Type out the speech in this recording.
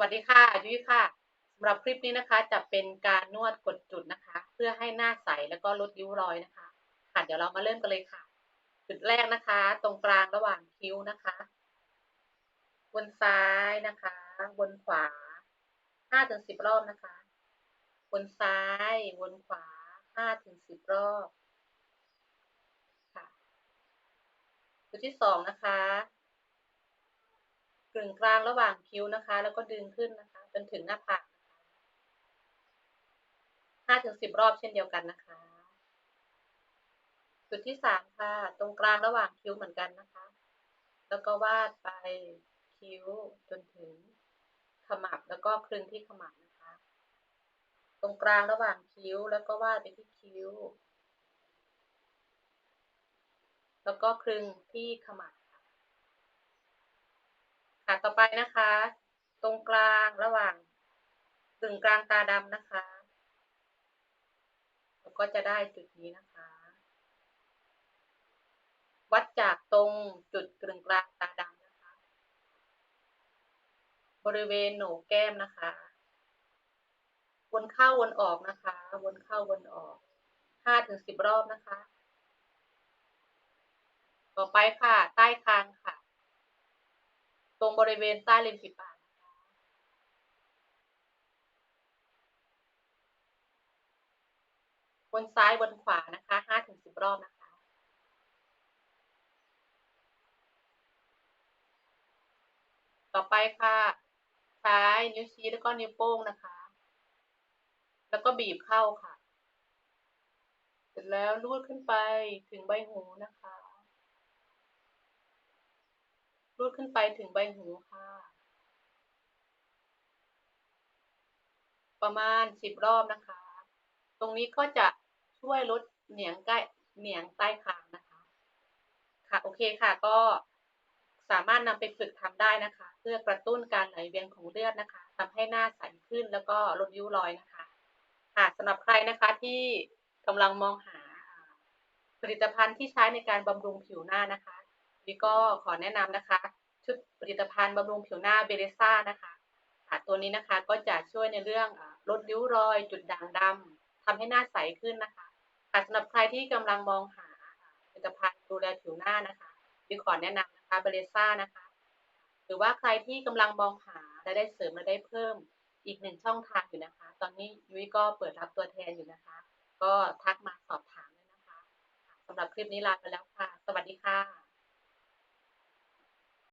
วัสดีค่ะ ยุ้ยค่ะสำหรับคลิปนี้นะคะ จะเป็นการนวดกดจุดนะคะ เพื่อให้หน้าใสแล้วก็ลดริ้วรอยนะคะ ค่ะเดี๋ยวเรามาเริ่มกันเลยค่ะ จุดแรกนะคะ ตรงกลางระหว่างคิ้วนะคะ บนซ้ายนะคะ บนขวาห้าถึงสิบรอบนะคะ บนซ้าย บนขวาห้าถึงสิบรอบ ค่ะ จุดที่สองนะคะึงกลางระหว่างคิ้วนะคะ แล้วก็ดึงขึ้นนะคะ จนถึงหน้าผากห้าถึงสิบรอบเช่นเดียวกันนะคะ จุดที่สามค่ะ ตรงกลางระหว่างคิ้วเหมือนกันนะคะ แล้วก็วาดไปคิ้วจนถึงขมับแล้วก็คลึงที่ขมับนะคะ ตรงกลางระหว่างคิ้วแล้วก็วาดไปที่คิ้ว แล้วก็คลึงที่ขมับ ค่ะต่อไปนะคะ ตรงกลางระหว่างกึ่งกลางตาดำนะคะก็จะได้จุดนี้นะคะ วัดจากตรงจุดกึ่งกลางตาดำนะคะ บริเวณโหนกแก้มนะคะ วนเข้าวนออกนะคะ วนเข้าวนออกห้าถึงสิบรอบนะคะ ต่อไปค่ะ ใต้คางค่ะ ตรงบริเวณใต้ริมฝีปากบนซ้ายบนขวานะคะห้าถึงสิบรอบนะคะต่อไปค่ะ ใช้นิ้วชี้แล้วก็นิ้วโป้งนะคะ แล้วก็บีบเข้าค่ะ เสร็จแล้วลูดขึ้นไปถึงใบหูนะคะ รูดขึ้นไปถึงใบหูค่ะ ประมาณสิบรอบนะคะ ตรงนี้ก็จะช่วยลดเหนียงใกล้เหนียงใต้คางนะคะ ค่ะโอเคค่ะก็สามารถนำไปฝึกทำได้นะคะ เพื่อกระตุ้นการไหลเวียนของเลือดนะคะทำให้หน้าใสขึ้นแล้วก็ลดริ้วรอยนะคะ ค่ะสำหรับใครนะคะที่กำลังมองหาผลิตภัณฑ์ที่ใช้ในการบำรุงผิวหน้านะคะ วิก็ขอแนะนำนะคะ ชุดผลิตภัณฑ์บำรุงผิวหน้าเบเรซ่านะคะตัวนี้นะคะก็จะช่วยในเรื่องลดริ้วรอย จุดด่างดำทำให้หน้าใสขึ้นนะคะสำหรับใครที่กำลังมองหาผลิตภัณฑ์ดูแลผิวหน้านะคะวิขอแนะนำนะคะเบเรซ่านะคะ หรือว่าใครที่กำลังมองหารายได้เสริมรายได้เพิ่มอีกหนึ่งช่องทางอยู่นะคะ ตอนนี้ยุ้ยก็เปิดรับตัวแทนอยู่นะคะ ก็ทักมาสอบถามเลยนะคะสำหรับคลิปนี้ลาไปแล้วค่ะ สวัสดีค่ะ